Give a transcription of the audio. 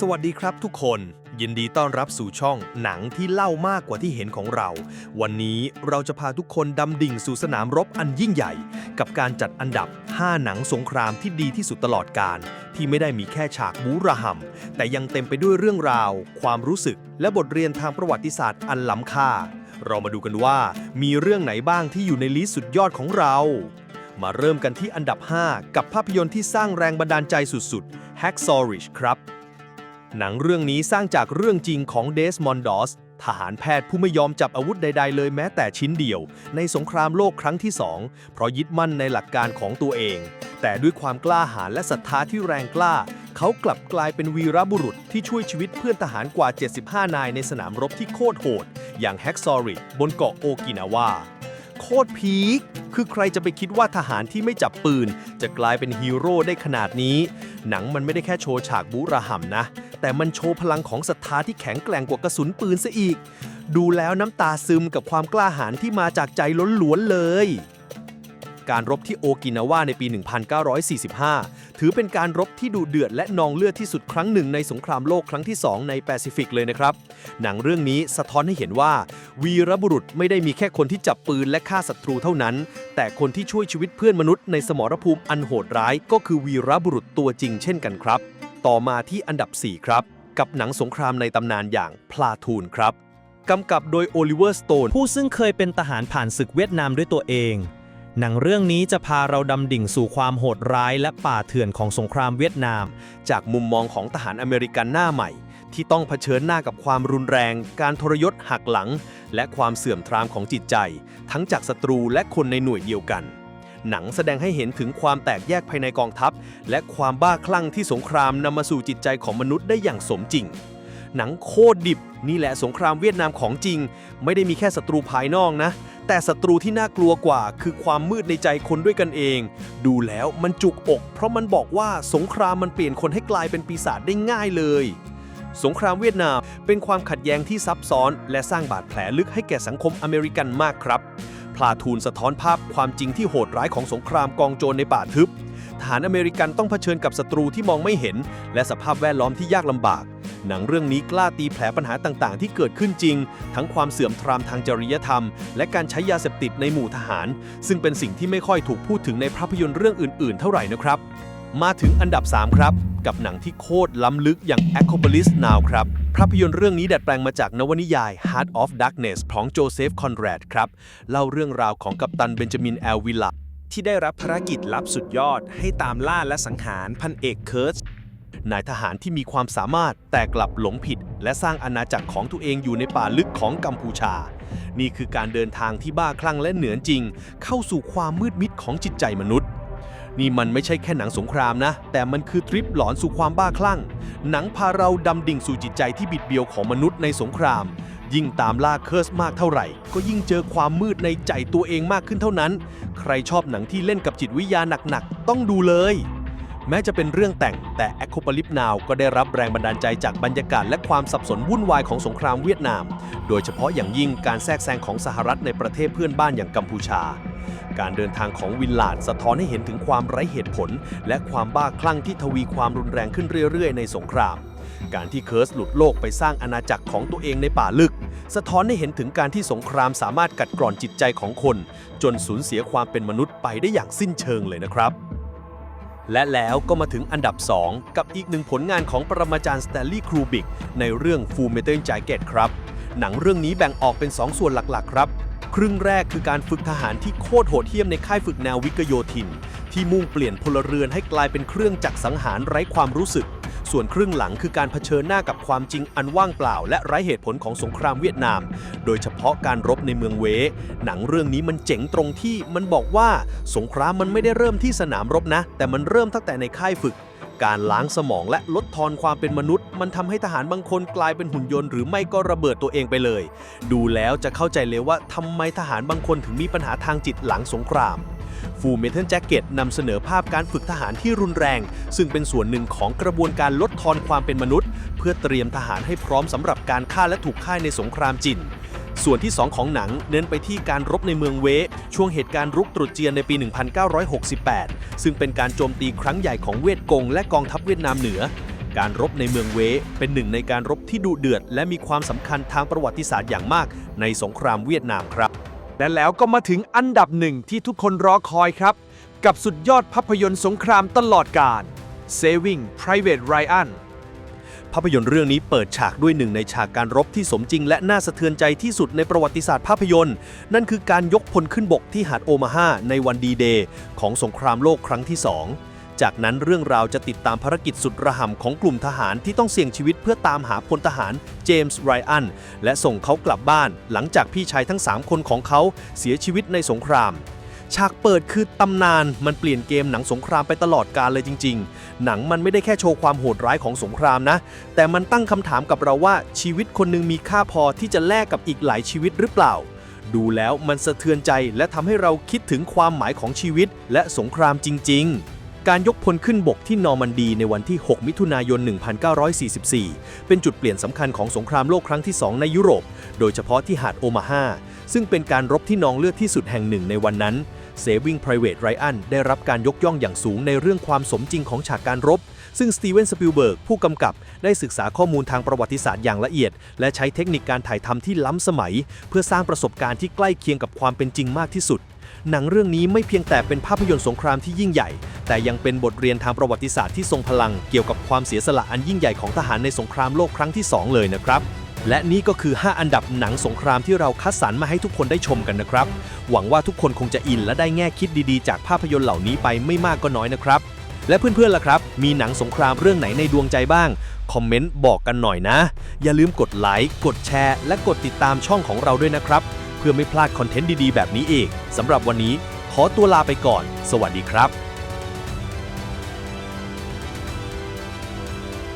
สวัสดีครับทุกคน ยินดีต้อนรับสู่ช่องหนังที่เล่ามากกว่าที่เห็นของเรา วันนี้เราจะพาทุกคนดำดิ่งสู่สนามรบอันยิ่งใหญ่ กับการจัดอันดับ 5 หนังสงครามที่ดีที่สุดตลอดกาลที่ไม่ได้มีแค่ฉากบูระหำแต่ยังเต็มไปด้วยเรื่องราว ความรู้สึก และบทเรียนทางประวัติศาสตร์อันล้ำค่า เรามาดูกันว่า มีเรื่องไหนบ้างที่อยู่ในลิสต์สุดยอดของเรามาเริ่มกันที่อันดับ 5 กับภาพยนตร์ที่สร้างแรงบันดาลใจสุดๆ Hacksaw Ridge ครับ หนังเรื่องนี้สร้างจากเรื่องจริงของเดสมอนดอสทหารแพทย์ผู้ไม่ยอมจับอาวุธใด ๆ เลยแม้แต่ชิ้นเดียว ในสงครามโลกครั้งที่สองเพราะยึดมั่นในหลักการของตัวเอง แต่ด้วยความกล้าหาญและศรัทธาที่แรงกล้า เขากลับกลายเป็นวีรบุรุษที่ช่วยชีวิตเพื่อนทหารกว่า 75 นายในสนามรบที่โคตรโหด อย่างแฮกซอริบนเกาะโอกินาวาโคตรพีค คือใครจะไปคิดว่าทหารที่ไม่จับปืน จะกลายเป็นฮีโร่ได้ขนาดนี้ หนังมันไม่ได้แค่โชว์ฉากบูระห่ำนะ แต่มันโชว์พลังของศรัทธาที่แข็งแกร่งกว่ากระสุนปืนซะอีก ดูแล้วน้ำตาซึมกับความกล้าหาญที่มาจากใจล้วนๆเลย การรบที่โอกินาวาในปี 1945 ถือเป็นการรบที่ดุเดือดและนองเลือดที่สุดครั้งหนึ่งในสงครามโลกครั้งที่ 2 ในแปซิฟิกเลยนะครับ หนังเรื่องนี้สะท้อนให้เห็นว่า วีรบุรุษไม่ได้มีแค่คนที่จับปืนและฆ่าศัตรูเท่านั้น แต่คนที่ช่วยชีวิตเพื่อนมนุษย์ในสมรภูมิอันโหดร้าย ก็คือวีรบุรุษตัวจริงเช่นกันครับ ต่อมาที่อันดับ 4 ครับ กับหนังสงครามในตำนานอย่างพลาทูนครับกำกับโดยโอลิเวอร์สโตนผู้ซึ่งเคยเป็นทหารผ่านศึกเวียดนามด้วยตัวเอง หนังเรื่องนี้จะพาเราดำดิ่งสู่ความโหดร้ายและป่าเถื่อนของสงครามเวียดนาม จากมุมมองของทหารอเมริกันหน้าใหม่ ที่ต้องเผชิญหน้ากับความรุนแรง การทรยศหักหลัง และความเสื่อมทรามของจิตใจ ทั้งจากศัตรูและคนในหน่วยเดียวกัน หนังแสดงให้เห็นถึงความแตกแยกภายในกองทัพ และความบ้าคลั่งที่สงครามนำมาสู่จิตใจของมนุษย์ได้อย่างสมจริง หนังโคตรดิบนี่แหละสงครามเวียดนามของจริง ไม่ได้มีแค่ศัตรูภายนอกนะ แต่ศัตรูที่น่ากลัวกว่า คือความมืดในใจคนด้วยกันเอง ดูแล้วมันจุกอก เพราะมันบอกว่าสงครามมันเปลี่ยนคนให้กลายเป็นปีศาจได้ง่ายเลยสงครามเวียดนามเป็นความขัดแย้งที่ซับซ้อน และสร้างบาดแผลลึกให้แก่สังคมอเมริกันมากครับ พลาทูนสะท้อนภาพความจริงที่โหดร้ายของสงครามกองโจรในป่าทึบทหารอเมริกันต้องเผชิญกับศัตรูที่มองไม่เห็น และสภาพแวดล้อมที่ยากลำบาก หนังเรื่องนี้กล้าตีแผลปัญหาต่างๆ ที่เกิดขึ้นจริง ทั้งความเสื่อมทรามทางจริยธรรม และการใช้ยาเสพติดในหมู่ทหาร ซึ่งเป็นสิ่งที่ไม่ค่อยถูกพูดถึงในภาพยนตร์เรื่องอื่น ๆ เท่าไหร่นะครับ มาถึงอันดับ 3 ครับ กับหนังที่โคตรล้ำลึกอย่าง a c o p o l i s Now ครับ ภาพยนตร์เรื่องนี้ดัดแปลงมาจากนวนิยาย Heart of Darkness ของโจเซฟคอนแรดครับ เล่าเรื่องราวของกัปตันเบนจามินแอลวิลลาที่ได้รับภารกิจลับสุดยอด ให้ตามล่าและสังหารพันเอกเคิร์สนายทหารที่มีความสามารถแต่กลับหลงผิด และสร้างอาณาจักรของตัวเองอยู่ในป่าลึกของกัมพูชา นี่คือการเดินทางที่บ้าคลั่งและเหนือจริง เข้าสู่ความมืดมิดของจิตใจมนุษย์ นี่มันไม่ใช่แค่หนังสงครามนะ แต่มันคือทริปหลอนสู่ความบ้าคลั่ง หนังพาเราดำดิ่งสู่จิตใจที่บิดเบี้ยวของมนุษย์ในสงคราม ยิ่งตามล่าเคิร์สมากเท่าไหร่ ก็ยิ่งเจอความมืดในใจตัวเองมากขึ้นเท่านั้น ใครชอบหนังที่เล่นกับจิตวิทยาหนักๆ ต้องดูเลย แม้จะเป็นเรื่องแต่งแต่ a c o p a l y p s Now ก็ได้รับแรงบันดาลใจจากบรรยากาศและความสับสนวุ่นวายของสงครามเวียดนาม โดยเฉพาะอย่างยิ่งการแทรกแซงของสหรัฐในประเทศเพื่อนบ้านอย่างกัมพูชา การเดินทางของวินลาดสะท้อนให้เห็นถึงความไร้เหตุผล และความบ้าคลั่งที่ทวีความรุนแรงขึ้นเรื่อย ๆ ในสงคราม การที่เคิร์สหลุดโลกไปสร้างอาณาจักรของตัวเองในป่าลึก สะท้อนให้เห็นถึงการที่สงครามสามารถกัดกร่อนจิตใจของคน จนสูญเสียความเป็นมนุษย์ไปได้อย่างสิ้นเชิงเลยนะครับ และแล้วก็มาถึงอันดับ 2 กับอีกหนึ่งผลงานของปรมาจารย์สแตลลี่ครูบิกในเรื่อง Full Metal Jacket ครับ หนังเรื่องนี้แบ่งออกเป็น 2 ส่วนหลักๆ ครับ ครึ่งแรกคือการฝึกทหารที่โคตรโหดเหี้ยมในค่ายฝึกแนววิกโยธิน ที่มุ่งเปลี่ยนพลเรือนให้กลายเป็นเครื่องจักรสังหารไร้ความรู้สึก ส่วนครึ่งหลังคือการเผชิญหน้ากับความจริงอันว่างเปล่า และไร้เหตุผลของสงครามเวียดนาม โดยเฉพาะการรบในเมืองเว หนังเรื่องนี้มันเจ๋งตรงที่มันบอกว่าสงครามมันไม่ได้เริ่มที่สนามรบนะ แต่มันเริ่มตั้งแต่ในค่ายฝึกการล้างสมองและลดทอนความเป็นมนุษย์ มันทำให้ทหารบางคนกลายเป็นหุ่นยนต์หรือไม่ก็ระเบิดตัวเองไปเลย ดูแล้วจะเข้าใจเลยว่าทำไมทหารบางคนถึงมีปัญหาทางจิตหลังสงคราม ฟูเมทัลแจ็คเก็ตนำเสนอภาพการฝึกทหารที่รุนแรง ซึ่งเป็นส่วนหนึ่งของกระบวนการลดทอนความเป็นมนุษย์ เพื่อเตรียมทหารให้พร้อมสำหรับการฆ่าและถูกฆ่าในสงครามจินส่วนที่ 2 ของหนังเน้นไปที่การรบในเมืองเว ช่วงเหตุการณ์รุกตรุษเจียนในปี 1968 ซึ่งเป็นการโจมตีครั้งใหญ่ของเวียดกงและกองทัพเวียดนามเหนือ การรบในเมืองเว เป็นหนึ่งในการรบที่ดุเดือด และมีความสำคัญทางประวัติศาสตร์อย่างมากในสงครามเวียดนามครับ และแล้วก็มาถึงอันดับหนึ่งที่ทุกคนรอคอยครับ กับสุดยอดภาพยนตร์สงครามตลอดกาล Saving Private Ryan ภาพยนตร์เรื่องนี้เปิดฉากด้วยหนึ่งในฉากการรบที่สมจริงและน่าสะเทือนใจที่สุดในประวัติศาสตร์ภาพยนตร์ นั่นคือการยกพลขึ้นบกที่หาดโอมาฮาในวันดีเดย์ของสงครามโลกครั้งที่2 จากนั้นเรื่องราวจะติดตามภารกิจสุดระห่ำของกลุ่มทหารที่ต้องเสี่ยงชีวิตเพื่อตามหาพลทหารเจมส์ไรอันและส่งเขากลับบ้าน หลังจากพี่ชายทั้ง 3 คนของเขาเสียชีวิตในสงครามฉากเปิดคือตำนานมันเปลี่ยนเกมหนังสงครามไปตลอดกาลเลยจริง ๆ หนังมันไม่ได้แค่โชว์ความโหดร้ายของสงครามนะ แต่มันตั้งคำถามกับเราว่าชีวิตคนหนึ่งมีค่าพอที่จะแลกกับอีกหลายชีวิตหรือเปล่า ดูแล้วมันสะเทือนใจและทำให้เราคิดถึงความหมายของชีวิตและสงครามจริง ๆ การยกพลขึ้นบกที่นอร์มันดีในวันที่ 6 มิถุนายน 1944 เป็นจุดเปลี่ยนสำคัญของสงครามโลกครั้งที่ 2 ในยุโรป โดยเฉพาะที่หาดโอมาฮา ซึ่งเป็นการรบที่นองเลือดที่สุดแห่งหนึ่งในวันนั้น Saving Private Ryan ได้รับการยกย่องอย่างสูงในเรื่องความสมจริงของฉากการรบ ซึ่งสตีเวนสปิลเบิร์กผู้กำกับได้ศึกษาข้อมูลทางประวัติศาสตร์อย่างละเอียด และใช้เทคนิคการถ่ายทำที่ล้ำสมัย เพื่อสร้างประสบการณ์ที่ใกล้เคียงกับความเป็นจริงมากที่สุดหนังเรื่องนี้ไม่เพียงแต่เป็นภาพยนตร์สงครามที่ยิ่งใหญ่แต่ยังเป็นบทเรียนทางประวัติศาสตร์ที่ทรงพลังเกี่ยวกับความเสียสละอันยิ่งใหญ่ของทหารในสงครามโลกครั้งที่ 2 เลยนะครับ และนี่ก็คือ 5 อันดับหนังสงครามที่เราคัดสรรมาให้ทุกคนได้ชมกันนะครับ หวังว่าทุกคนคงจะอินและได้แง่คิดดีๆ จากภาพยนตร์เหล่านี้ไปไม่มากก็น้อยนะครับ และเพื่อนๆล่ะครับ มีหนังสงครามเรื่องไหนในดวงใจบ้างคอมเมนต์บอกกันหน่อยนะ อย่าลืมกดไลค์กดแชร์ และกดติดตามช่องของเราด้วยนะครับ เพื่อไม่พลาดคอนเทนต์ดีๆ แบบนี้อีกสำหรับวันนี้ขอตัวลาไปก่อน สวัสดีครับ